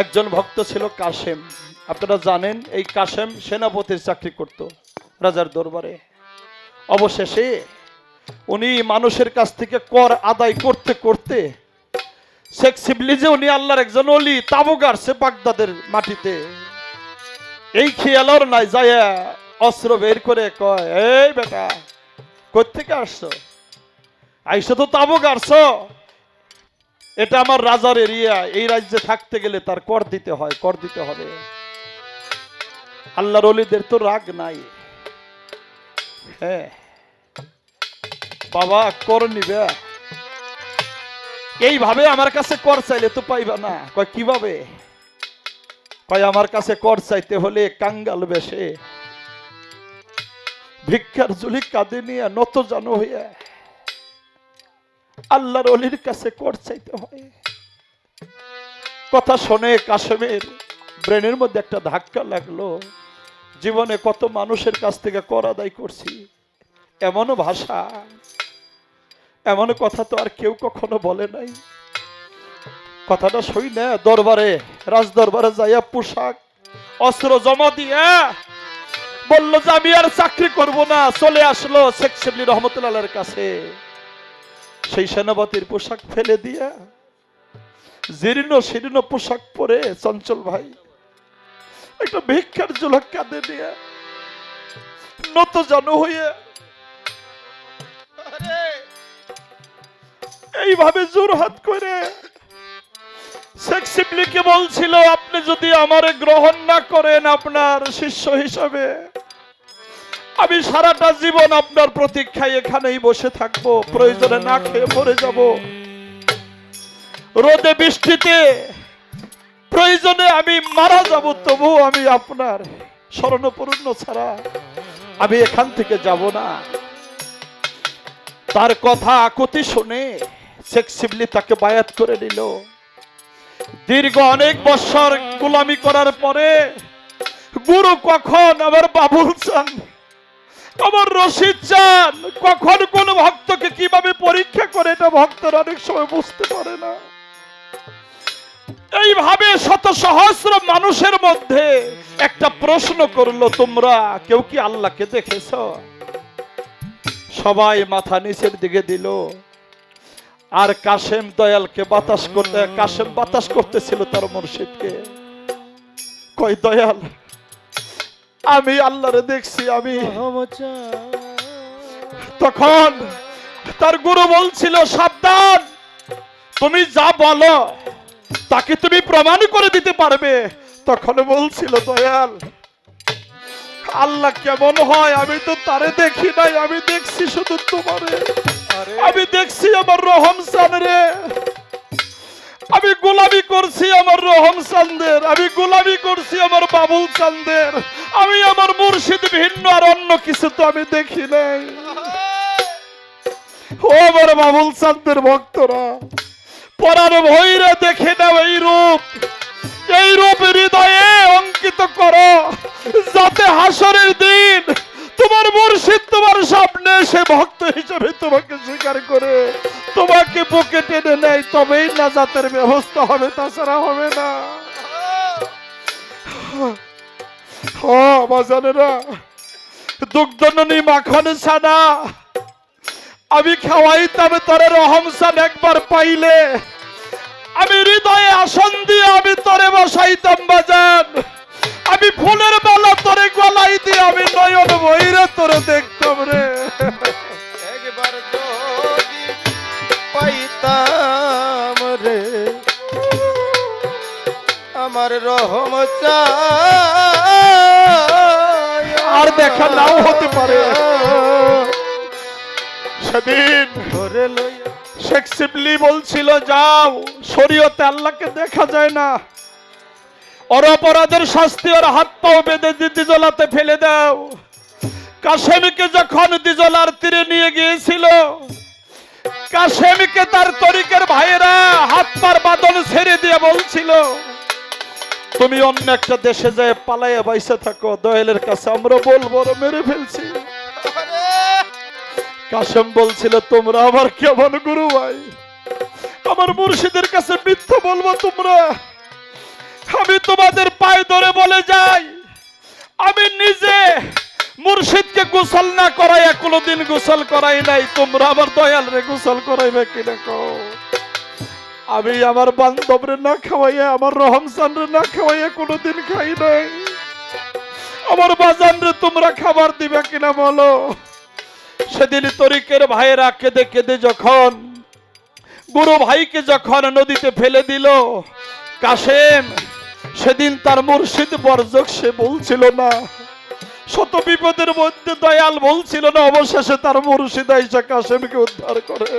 একজন ভক্ত ছিল কাশেম। আপনারা জানেন, এই কাশেম সেনাপতির চাকরি করত রাজার দরবারে। অবশেষে উনি মানুষের কাছ থেকে কর আদায় করতে করতে শেখ উনি আল্লাহর একজন অলি বাগদাদের মাটিতে এই খেয়াল ওর নাই যায় অস্ত্র বের করে কয়, এই বেটা কোথেকে আসছো? আইসো তো তাবু গাড়ছো এটা আমার রাজার এরিয়া, এই রাজ্যে থাকতে গেলে তার কর দিতে হয়, কর দিতে হবে। আল্লাহর অলিদের তো রাগ নাই। হ্যাঁ। বাবা, কর নিবে। এইভাবে আমার কাছে কর চাইলে তো পাইবা না। কয়, কীভাবে? কয়, আমার কাছে কর চাইতে হলে কাঙ্গাল বেশে। ভিক্ষার জুলি কাঁদে নিয়ে, নত জানো হইয়া। আল্লাহর অলির কাছে কর চাইতে হয়। কথা শোনে কাশেমের ব্রেনের মধ্যে একটা ধাক্কা লাগল। জীবনে কত মানুষের কাছ থেকে কর আদায় করছি এমন ভাষা। এমন কথা তো আর কেউ কখনো বলে নাই। কথাটা সই না দরবারে রাজ দরবারে যাইয়া পোশাক, অস্ত্র জমা দিয়া বলল যে আমি আর চাকরি করব না। চলে আসলো শেখ শিবলি রহমতুল্লাহের কাছে। সেই সেনাপতির পোশাক ফেলে দিয়া জীর্ণ শীর্ণ পোশাক পরে, চঞ্চল ভাই, একটা ভিক্ষার জোলক কাঁদে নিয়ে নত জানো হয়ে এইভাবে জোর হাত করে শেখ বলছিল, আপনি যদি আমারে গ্রহণ না করেন আপনার শিষ্য হিসাবে আমি সারাটা জীবন আপনার প্রতীক্ষায় এখানেই বসে থাকব, প্রয়োজনে না খেয়ে মরে যাব। রোদে বৃষ্টিতে প্রয়োজনে আমি মারা যাব তবু আমি আপনার স্মরণপূর্ণ ছাড়া আমি এখান থেকে যাব না। তার কথা আকুতি শুনে শেখ শিবলি তাকে বায়াত করে নিল। দীর্ঘ অনেক বছর গোলামি করার পরে গুরু কখন আবার বাবুল চান? আমার রশিদ চান। কখন কোন ভক্তকে কীভাবে পরীক্ষা করে এটা ভক্তরা অনেক সময় বুঝতে পারে না। এইভাবে শত সহস্র মানুষের মধ্যে একটা প্রশ্ন করল, তোমরা কেউ কি আল্লাহকে দেখেছ? সবাই মাথা নিচের দিকে দিল। আর কাশেম দয়ালকে বাতাস করতে কাশেম বাতাস করতেছিল তার মুর্শিদকে। কই দয়াল? আমি আল্লাহরে দেখছি আমি। তখন তার গুরু বলছিল সাবধান তুমি যা বলো তাকে তুমি প্রমাণ করে দিতে পারবে। তখন বলছিল দয়াল আল্লাহ কেমন হয় আমি তো তারে দেখি নাই আমি দেখছি শুধু তোমারে। আমি দেখছি আমার রহম রে আমি গোলামি করছি আমার রহম চান্দের আমি গোলামি করছি আমার বাবুল চান্দের আমি আমার মুর্শিদ ভিন্ন আর অন্য কিছু তো আমি দেখি নাই। ও আমার বাবুল চান্দের ভক্তরা, পরার ভৈরে দেখে নাও এই রূপ। এই রূপ হৃদয়ে অঙ্কিত করো, যাতে হাসরের দিন তোমার মুর্শিদ, তোমার সামনে সে ভক্ত হিসেবে তোমাকে স্বীকার করে, তোমাকে বুকে টেনে নেয়, তবেই না জাতের ব্যবস্থা হবে, তাছাড়া হবে না। আমি খাওয়াইতাম তোরে রহমসান একবার পাইলে। আমি হৃদয়ে আসন দিয়ে আমি তোরে বসাইতাম বাজান। আমি ফুলের মালা তোরে গলাই দিয়ে আমি নয়ন বইরে তোরে দেখতাম রে। একবার যদি পাইতাম রে আমার রহম আর দেখা নাও হতে পারে। সেদিন শেখ শিবলি বলছিল যাও শরীয়তে আল্লাহকে দেখা যায় না। ওর অপরাধের শাস্তি ওর হাত পাও বেঁধে দিজলাতে ফেলে দাও। কাশেমকে যখন দিজলার তীরে নিয়ে গিয়েছিল, কাশেমকে তার তরিকের ভাইয়েরা হাত পার বাদল ছেড়ে দিয়ে বলছিল, তুমি অন্য একটা দেশে যায় পালাইয়া বাইসে থাকো, দয়ালের কাছে আমরা বলব মেরে ফেলছি। কাশেম বলছিল, তোমরা আমার কেমন গুরু ভাই? আমার মুর্শিদের কাছে মিথ্যা বলব তোমরা? তোমাদের পায়ে ধরে বলে যাই। আমি নিজে মুর্শিদকে গোসল না করাইয়া কোনোদিন গোসল করাই নাই। তোমরা আমার দয়াল রে গোসল করাইবে কিনা কো আমি আমার বান্ধবরে না খাওয়াইয়া, আমার রহমসান রে না খাওয়াইয়া কোনোদিন খাই নাই। আমার বাজান রে তোমরা খাবার দিবে কিনা বলো? সেদিন তরিকের ভাইয়েরা কেঁদে কেঁদে যখন গুরু ভাইকে যখন নদীতে ফেলে দিল, কাশেম সেদিন তার মুর্শিদ বর্জক সে বলছিল না। শত বিপদের মধ্যে দয়াল বলছিল না, অবশেষে তার মুর্শিদ আইসা কাশেমকে উদ্ধার করে।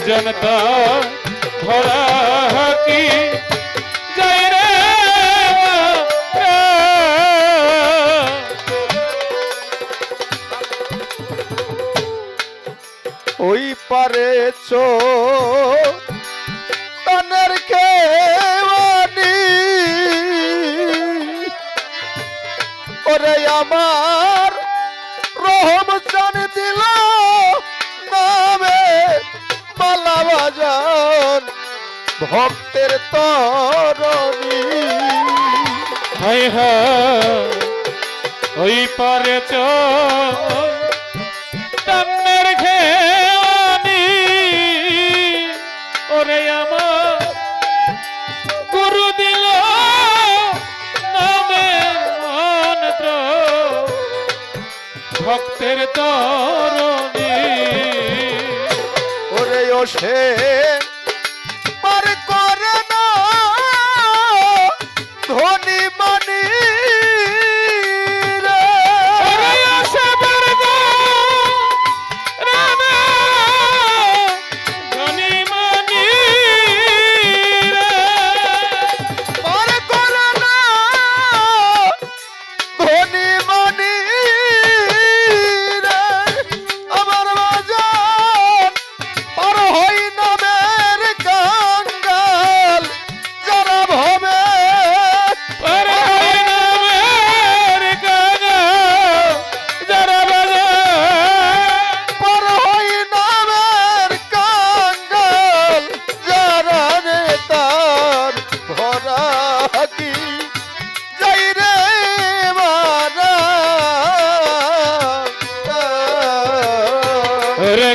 ভজন তো ভরা কি জয় রে ওই পারে চো, তনের খেওয়ানি। ওরে আমার রহম জান দিল নামে মালা বাজান ভক্তের তরণী। হাই ওই পারে চন্নের খেয়ানি ওরে আমার গুরু দিল নামে মন্ত্র ভক্তের তরণী সে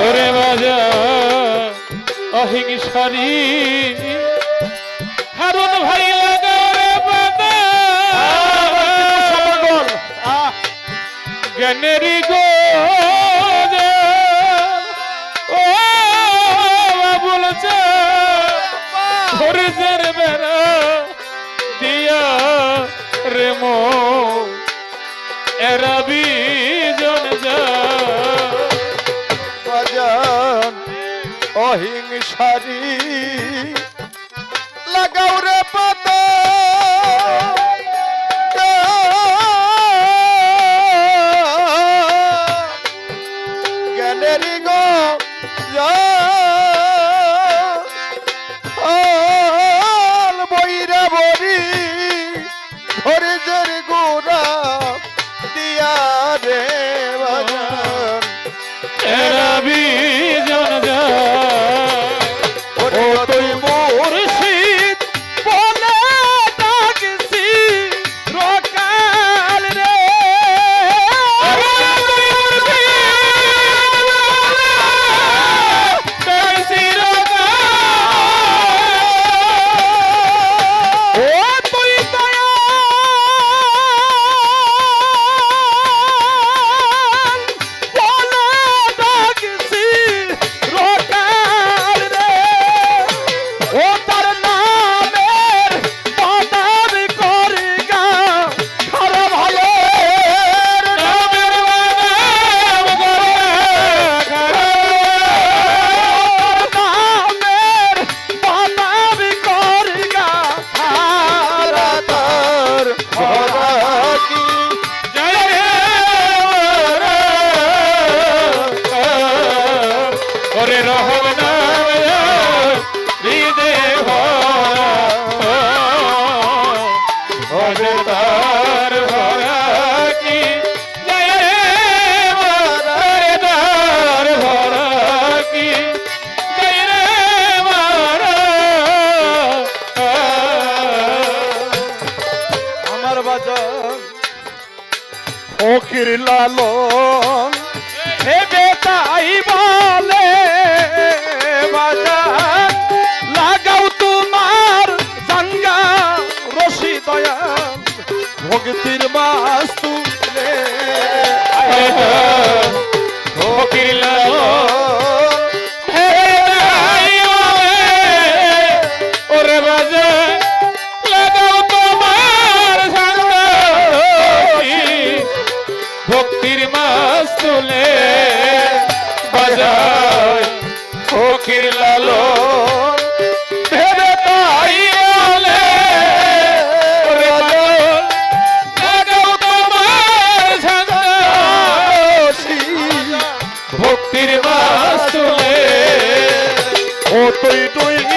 ওরে বাজা অহিংসারি হারুন ভাই জ্ঞানেরি গো অহিংসারি লাগাও রে পাতা। জ্ঞানেরি গো বইরা বরি ধরে জেরি গোরা দিয়া রে। বাজান ফকির লালন ভেবে তাই বলে বাজান লাগাও তোমার জাঙ্গা রশি দয়া। ভক্তির মাস তুলে ও তুই দুই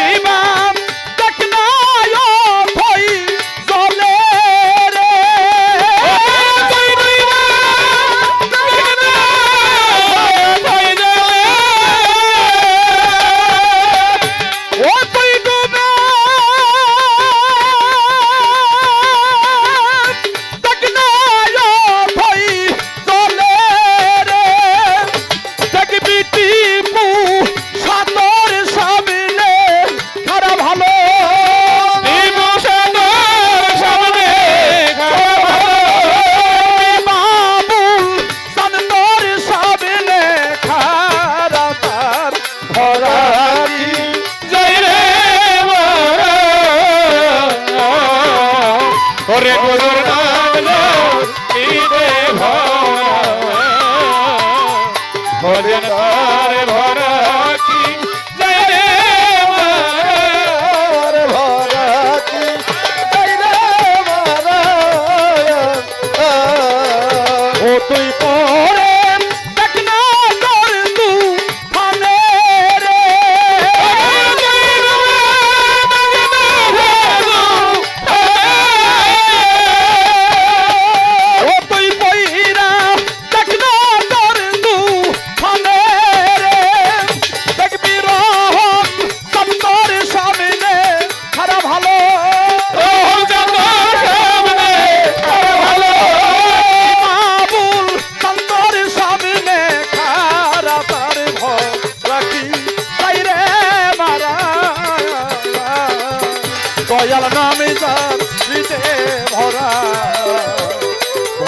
হরে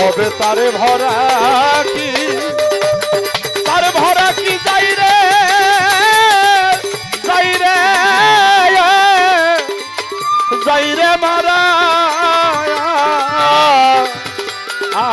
তবে তারে ভরা কি? তার ভরা কি যাই রে? যাই রে যাই রে মারা। আ